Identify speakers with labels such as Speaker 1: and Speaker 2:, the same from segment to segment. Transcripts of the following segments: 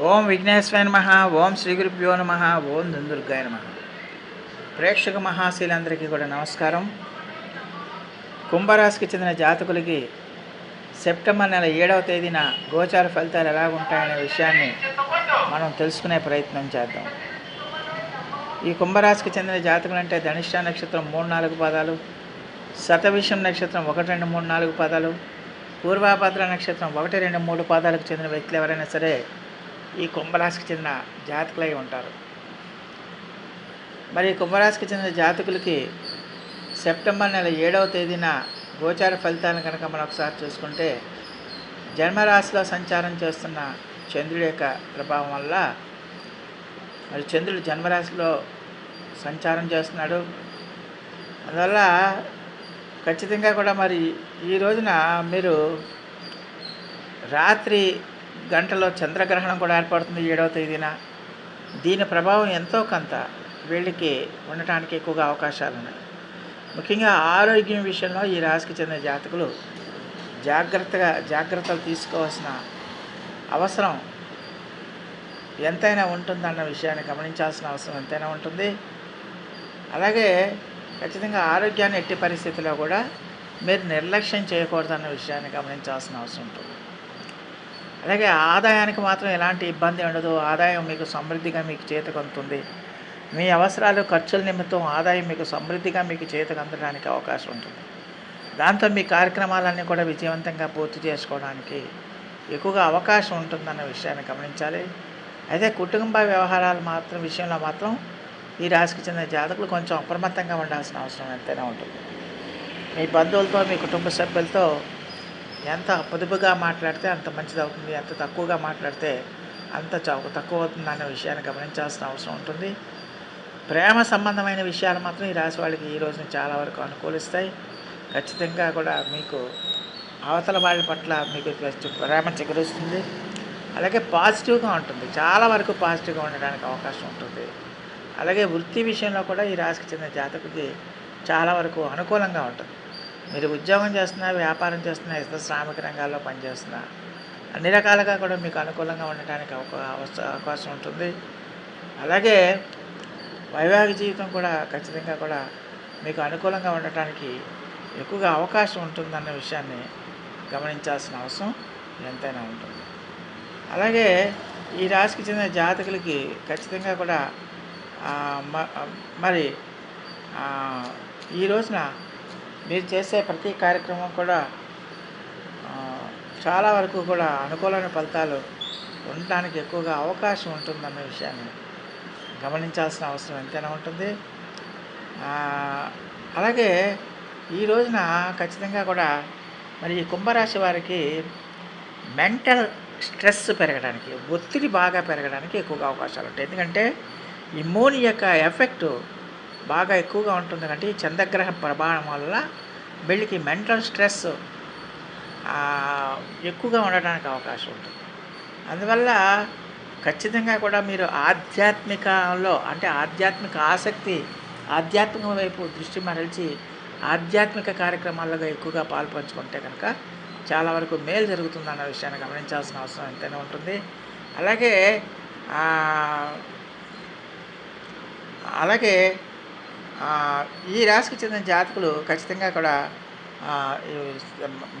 Speaker 1: ఓం విఘ్నేశ్వర నమ ఓం శ్రీ గురుభ్యో నమ ఓం దుందుర్గాయ నమ. ప్రేక్షక మహాశీలందరికీ కూడా నమస్కారం. కుంభరాశికి చెందిన జాతకులకి సెప్టెంబర్ నెల ఏడవ తేదీన గోచార ఫలితాలు ఎలా ఉంటాయనే విషయాన్ని మనం తెలుసుకునే ప్రయత్నం చేద్దాం. ఈ కుంభరాశికి చెందిన జాతకులు అంటే ధనిష్ట నక్షత్రం మూడు నాలుగు పదాలు శతవిషం నక్షత్రం ఒకటి రెండు మూడు నాలుగు పదాలు పూర్వాభద్ర నక్షత్రం ఒకటి రెండు మూడు పాదాలకు చెందిన వ్యక్తులు ఎవరైనా సరే ఈ కుంభరాశికి చెందిన జాతకులై ఉంటారు. మరి ఈ కుంభరాశికి చెందిన జాతకులకి సెప్టెంబర్ నెల ఏడవ తేదీన గోచార ఫలితాలను కనుక మనం ఒకసారి చూసుకుంటే జన్మరాశిలో సంచారం చేస్తున్న చంద్రుడి యొక్క ప్రభావం వల్ల మరి చంద్రుడు జన్మరాశిలో సంచారం చేస్తున్నాడు. అందువల్ల ఖచ్చితంగా కూడా మరి ఈ రోజున మీరు రాత్రి గంటలో చంద్రగ్రహణం కూడా ఏర్పడుతుంది ఏడవ తేదీన. దీని ప్రభావం ఎంతో కొంత వీళ్ళకి ఉండటానికి ఎక్కువగా అవకాశాలు ఉన్నాయి. ముఖ్యంగా ఆరోగ్యం విషయంలో ఈ రాశికి చెందిన జాతకులు జాగ్రత్తగా జాగ్రత్తలు తీసుకోవాల్సిన అవసరం ఎంతైనా ఉంటుందన్న విషయాన్ని గమనించాల్సిన అవసరం ఎంతైనా ఉంటుంది. అలాగే ఖచ్చితంగా ఆరోగ్యాన్ని ఎట్టి పరిస్థితిలో కూడా మీరు నిర్లక్ష్యం చేయకూడదన్న విషయాన్ని గమనించాల్సిన అవసరం ఉంటుంది. అలాగే ఆదాయానికి మాత్రం ఎలాంటి ఇబ్బంది ఉండదు. ఆదాయం మీకు సమృద్ధిగా మీకు చేతకందుతుంది మీ అవసరాలు ఖర్చుల నిమిత్తం ఆదాయం మీకు సమృద్ధిగా మీకు చేతకందడానికి అవకాశం ఉంటుంది. దాంతో మీ కార్యక్రమాలన్నీ కూడా విజయవంతంగా పూర్తి చేసుకోవడానికి ఎక్కువగా అవకాశం ఉంటుందన్న విషయాన్ని గమనించాలి. అయితే కుటుంబ వ్యవహారాలు మాత్రం విషయంలో మాత్రం ఈ రాశికి చెందిన జాతకులు కొంచెం అప్రమత్తంగా ఉండాల్సిన అవసరం ఎంతైనా ఉంటుంది. మీ బంధువులతో మీ కుటుంబ సభ్యులతో ఎంత పొదుపుగా మాట్లాడితే అంత మంచిది అవుతుంది ఎంత తక్కువగా మాట్లాడితే అంత చౌక తక్కువ అవుతుంది అనే విషయాన్ని గమనించాల్సిన అవసరం ఉంటుంది. ప్రేమ సంబంధమైన విషయాలు మాత్రం ఈ రాశి వాళ్ళకి ఈ రోజున చాలా వరకు అనుకూలిస్తాయి. ఖచ్చితంగా కూడా మీకు అవతల వాళ్ళ పట్ల మీకు ప్రేమ చిగురుస్తుంది. అలాగే పాజిటివ్గా ఉంటుంది. చాలా వరకు పాజిటివ్గా ఉండడానికి అవకాశం ఉంటుంది. అలాగే వృత్తి విషయంలో కూడా ఈ రాశికి చెందిన జాతకుడికి చాలా వరకు అనుకూలంగా ఉంటుంది. మీరు ఉద్యోగం చేస్తున్నా వ్యాపారం చేస్తున్నా ఇతర శ్రామిక రంగాల్లో పనిచేస్తున్నా అన్ని రకాలుగా కూడా మీకు అనుకూలంగా ఉండటానికి అవకా- అవస- అవకాశం ఉంటుంది. అలాగే వైవాహిక జీవితం కూడా ఖచ్చితంగా కూడా మీకు అనుకూలంగా ఉండటానికి ఎక్కువగా అవకాశం ఉంటుందన్న విషయాన్ని గమనించాల్సిన అవసరం ఎంతైనా ఉంటుంది. అలాగే ఈ రాశికి చెందిన జాతకులకి ఖచ్చితంగా కూడా మరి ఈ రోజున మీరు చేసే ప్రతి కార్యక్రమం కూడా చాలా వరకు కూడా అనుకూలమైన ఫలితాలు ఉండడానికి ఎక్కువగా అవకాశం ఉంటుందన్న విషయాన్ని గమనించాల్సిన అవసరం ఎంతైనా ఉంటుంది. అలాగే ఈ రోజున ఖచ్చితంగా కూడా మరి ఈ కుంభరాశి వారికి మెంటల్ స్ట్రెస్ పెరగడానికి ఒత్తిడి బాగా పెరగడానికి ఎక్కువగా అవకాశాలు ఉంటాయి. ఎందుకంటే ఇమ్యూన్ యొక్క ఎఫెక్టు బాగా ఎక్కువగా ఉంటుంది కాబట్టి ఈ చంద్రగ్రహ ప్రభావం వల్ల వీళ్ళకి మెంటల్ స్ట్రెస్ ఎక్కువగా ఉండడానికి అవకాశం ఉంటుంది. అందువల్ల ఖచ్చితంగా కూడా మీరు ఆధ్యాత్మికంలో అంటే ఆధ్యాత్మిక ఆసక్తి ఆధ్యాత్మిక వైపు దృష్టి మరల్చి ఆధ్యాత్మిక కార్యక్రమాల్లో ఎక్కువగా పాల్పంచుకుంటే కనుక చాలా వరకు మేలు జరుగుతుందన్న విషయాన్ని గమనించాల్సిన అవసరం ఎంతైనా ఉంటుంది. అలాగే అలాగే ఈ రాశికి చెందిన జాతకులు ఖచ్చితంగా కూడా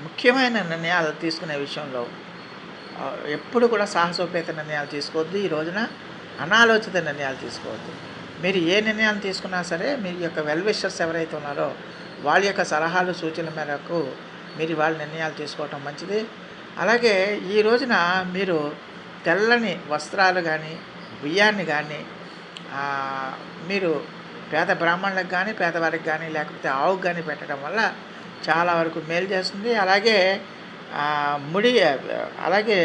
Speaker 1: ముఖ్యమైన నిర్ణయాలు తీసుకునే విషయంలో ఎప్పుడు కూడా సాహసోపేత నిర్ణయాలు తీసుకోవద్దు. ఈ రోజున అనాలోచిత నిర్ణయాలు తీసుకోవద్దు. మీరు ఏ నిర్ణయాలు తీసుకున్నా సరే మీ యొక్క వెల్ విషర్స్ ఎవరైతే ఉన్నారో వాళ్ళ యొక్క సలహాలు సూచనల మేరకు మీరు వాళ్ళ నిర్ణయాలు తీసుకోవటం మంచిది. అలాగే ఈ రోజున మీరు తెల్లని వస్త్రాలు కానీ బియ్యాన్ని కానీ మీరు పేద బ్రాహ్మణులకు కానీ పేదవారికి కానీ లేకపోతే ఆవుకు కానీ పెట్టడం వల్ల చాలా వరకు మేలు చేస్తుంది. అలాగే ముడి అలాగే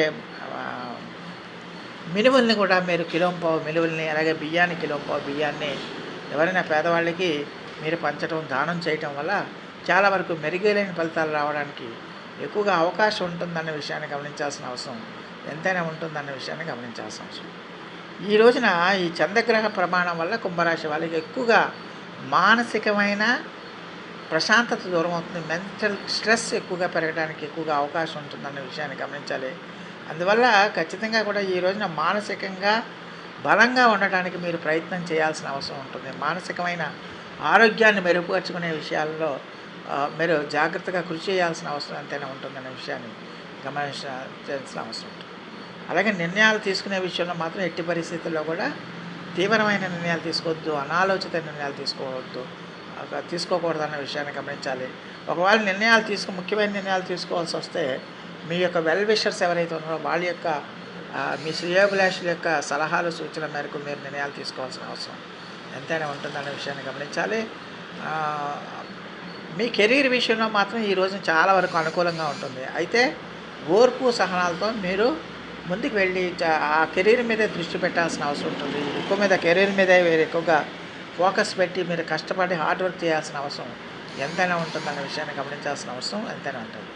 Speaker 1: మినువుల్ని కూడా మీరు కిలోంపావు మినువుల్ని అలాగే బియ్యాన్ని కిలోంపావు బియ్యాన్ని ఎవరైనా పేదవాళ్ళకి మీరు పంచడం దానం చేయటం వల్ల చాలా వరకు మెరుగైన ఫలితాలు రావడానికి ఎక్కువగా అవకాశం ఉంటుందన్న విషయాన్ని గమనించాల్సిన అవసరం. ఎంతైనా ఉంటుందన్న విషయాన్ని గమనించాల్సిన అవసరం. ఈ రోజున ఈ చంద్రగ్రహ ప్రమాణం వల్ల కుంభరాశి వాళ్ళకి ఎక్కువగా మానసికమైన ప్రశాంతత దూరం అవుతుంది. మెంటల్ స్ట్రెస్ ఎక్కువగా పెరగడానికి ఎక్కువగా అవకాశం ఉంటుందన్న విషయాన్ని గమనించాలి. అందువల్ల ఖచ్చితంగా కూడా ఈ రోజున మానసికంగా బలంగా ఉండటానికి మీరు ప్రయత్నం చేయాల్సిన అవసరం ఉంటుంది. మానసికమైన ఆరోగ్యాన్ని మెరుగుపరుచుకునే విషయాల్లో మీరు జాగ్రత్తగా కృషి చేయాల్సిన అవసరం ఎంతైనా ఉంటుందనే విషయాన్ని గమనించాల్సిన అవసరం ఉంటుంది. అలాగే నిర్ణయాలు తీసుకునే విషయంలో మాత్రం ఎట్టి పరిస్థితుల్లో కూడా తీవ్రమైన నిర్ణయాలు తీసుకోవద్దు అనాలోచిత నిర్ణయాలు తీసుకోవద్దు. తీసుకోకూడదు అన్న విషయాన్ని గమనించాలి. ఒకవేళ నిర్ణయాలు తీసుకు ముఖ్యమైన నిర్ణయాలు తీసుకోవాల్సి వస్తే మీ యొక్క వెల్ విషర్స్ ఎవరైతే ఉన్నారో వాళ్ళ యొక్క మీ శ్రేయోభిలాషుల యొక్క సలహాలు సూచన మేరకు మీరు నిర్ణయాలు తీసుకోవాల్సిన అవసరం. ఎంతైనా ఉంటుందనే విషయాన్ని గమనించాలి. మీ కెరీర్ విషయంలో మాత్రం ఈ రోజు చాలా వరకు అనుకూలంగా ఉంటుంది. అయితే ఓర్పు సహనాలతో మీరు ముందుకు వెళ్ళి ఆ కెరీర్ మీదే దృష్టి పెట్టాల్సిన అవసరం ఉంటుంది. ఎక్కువ మీద కెరీర్ మీదే మీరు ఎక్కువగా ఫోకస్ పెట్టి మీరు కష్టపడి హార్డ్ వర్క్ చేయాల్సిన అవసరం ఎంతైనా ఉంటుందన్న విషయాన్ని గమనించాల్సిన అవసరం ఎంతైనా ఉంటుంది.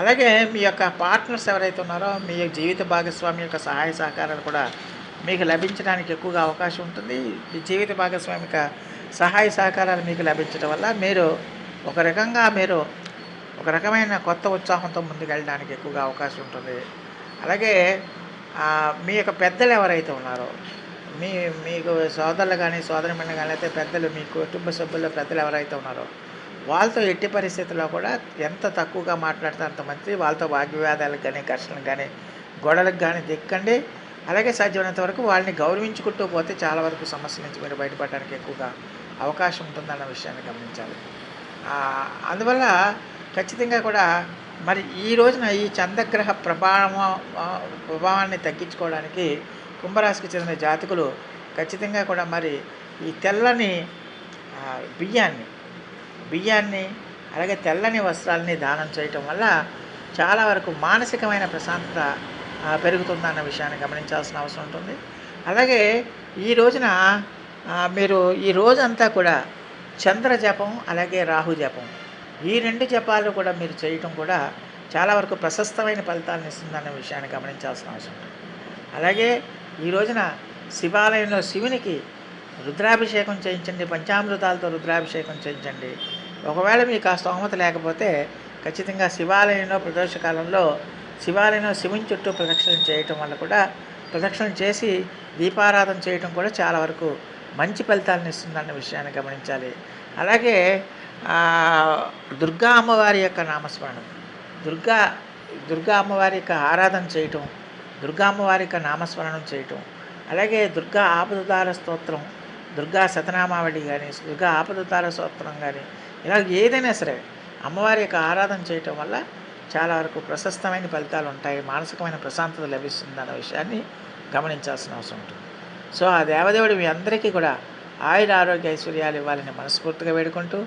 Speaker 1: అలాగే మీ యొక్క పార్ట్నర్స్ ఎవరైతే ఉన్నారో మీ యొక్క జీవిత భాగస్వామి యొక్క సహాయ సహకారాలు కూడా మీకు లభించడానికి ఎక్కువగా అవకాశం ఉంటుంది. మీ జీవిత భాగస్వామి యొక్క సహాయ సహకారాలు మీకు లభించడం వల్ల మీరు ఒక రకంగా మీరు ఒక రకమైన కొత్త ఉత్సాహంతో ముందుకు వెళ్ళడానికి ఎక్కువగా అవకాశం ఉంటుంది. అలాగే మీ యొక్క పెద్దలు ఎవరైతే ఉన్నారో మీ మీకు సోదరులు కానీ సోదరిమణులు కానీ అయితే పెద్దలు మీ కుటుంబ సభ్యుల్లో పెద్దలు ఎవరైతే ఉన్నారో వాళ్ళతో ఎట్టి పరిస్థితుల్లో కూడా ఎంత తక్కువగా మాట్లాడితే అంత మంచిది. వాళ్ళతో వాగ్వివాదాలకు కానీ ఘర్షణలకు కానీ గొడవలకు కానీ దిక్కండి. అలాగే సాధ్యమైనంత వరకు వాళ్ళని గౌరవించుకుంటూ పోతే చాలా వరకు సమస్య నుంచి మీరు బయటపడడానికి ఎక్కువగా అవకాశం ఉంటుందన్న విషయాన్ని గమనించాలి. అందువల్ల ఖచ్చితంగా కూడా మరి ఈ రోజున ఈ చంద్రగ్రహ ప్రభావం ప్రభావాన్ని తగ్గించుకోవడానికి కుంభరాశికి చెందిన జాతకులు ఖచ్చితంగా కూడా మరి ఈ తెల్లని బియ్యాన్ని బియ్యాన్ని అలాగే తెల్లని వస్త్రాలని దానం చేయటం వల్ల చాలా వరకు మానసికమైన ప్రశాంతత పెరుగుతుందన్న విషయాన్ని గమనించాల్సిన అవసరం ఉంటుంది. అలాగే ఈ రోజున మీరు ఈ రోజంతా కూడా చంద్ర జపం అలాగే రాహు జపం ఈ రెండు జపాలు కూడా మీరు చేయటం కూడా చాలా వరకు ప్రశస్తమైన ఫలితాలను ఇస్తుందన్న విషయాన్ని గమనించాల్సిన అవసరం. ఉంటుంది అలాగే ఈ రోజున శివాలయంలో శివునికి రుద్రాభిషేకం చేయించండి పంచామృతాలతో రుద్రాభిషేకం చేయించండి. ఒకవేళ మీకు ఆ స్తోమత లేకపోతే ఖచ్చితంగా శివాలయంలో ప్రదోషకాలంలో శివాలయంలో శివుని చుట్టూ ప్రదక్షిణ చేయటం వల్ల కూడా ప్రదక్షిణ చేసి దీపారాధన చేయటం కూడా చాలా వరకు మంచి ఫలితాలను ఇస్తుందన్న విషయాన్ని గమనించాలి. అలాగే దుర్గా అమ్మవారి యొక్క నామస్మరణం. దుర్గా దుర్గా అమ్మవారి యొక్క ఆరాధన చేయటం దుర్గా అమ్మవారి యొక్క నామస్మరణం చేయటం అలాగే దుర్గా ఆపదదార స్తోత్రం దుర్గా శతనామావళి కానీ దుర్గా ఆపదదార స్తోత్రం కానీ ఇలా ఏదైనా సరే అమ్మవారి యొక్క ఆరాధన చేయటం వల్ల చాలా వరకు ప్రశస్తమైన ఫలితాలు ఉంటాయి మానసికమైన ప్రశాంతత లభిస్తుంది అన్న విషయాన్ని గమనించాల్సిన అవసరం ఉంటుంది. సో ఆ దేవదేవుడు మీ అందరికీ కూడా ఆయుర ఆరోగ్య ఐశ్వర్యాలు ఇవ్వాలని మనస్ఫూర్తిగా వేడుకుంటూ